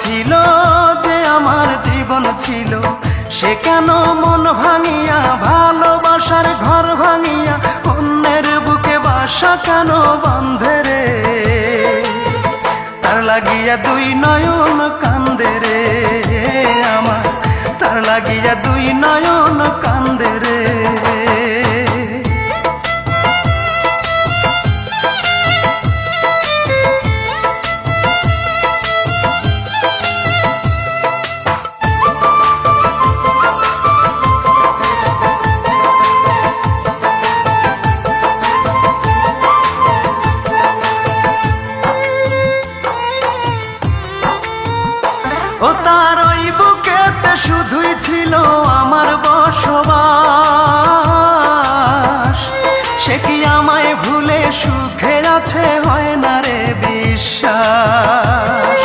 ছিল যে আমার জীবন ছিল, সে কেন মন ভাঙিয়া, ভালোবাসার ঘর ভাঙিয়া, অন্যের বুকে বাসা কেন বন্ধে রে? তার লাগিয়া দুই নয়ন কান্দে রে আমার, তার লাগিয়া দুই নয়ন কান্দে রে। ও তার ওই বুকেতে শুধুই ছিল আমার বসবাস। সে কি আমায় ভুলে সুখে আছে হয় না রে বিশ্বাস?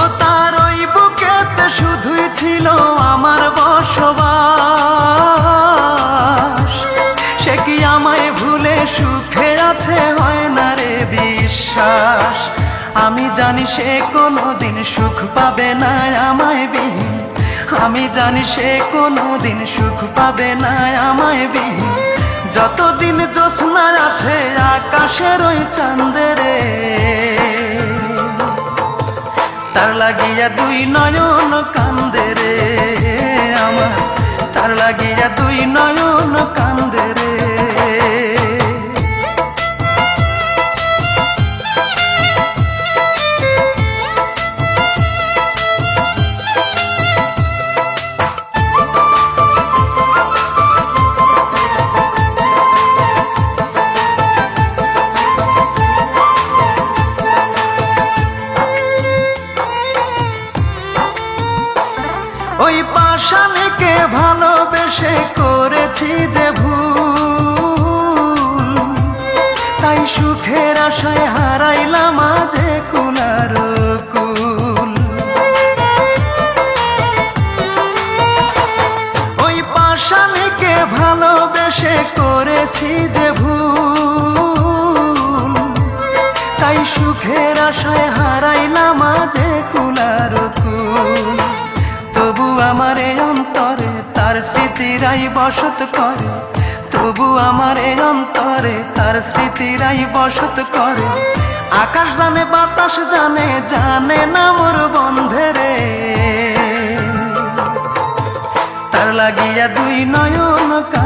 ও তার ওই বুকেতে শুধুই ছিল আমার বসবাস। সে কি আমায় ভুলে সুখে আছে হয় না রে বিশ্বাস? জানি সে কোনো দিন সুখ পাবে না আমায় বিহীন। আমি জানি সে কোনো দিন সুখ পাবে না আমায় বিহীন। যতদিন জ্যোৎস্না আছে, আকাশের ওই চাঁদেরে তার লাগিয়া দুই নয়ন কান্দে রে আমার। তার লাগিয়া দুই নয়ন কান্দে রে। আশায় হারাইলাম আজে কুলার তবু আমার এই অন্তরে তার স্মৃতিরাই বসত করে। তবু আমার এই অন্তরে তার স্মৃতিরাই বসত করে। আকাশ জানে, বাতাস জানে জানে না মোর বন্ধে রে। তার লাগিয়া দুই নয়ন কান্দে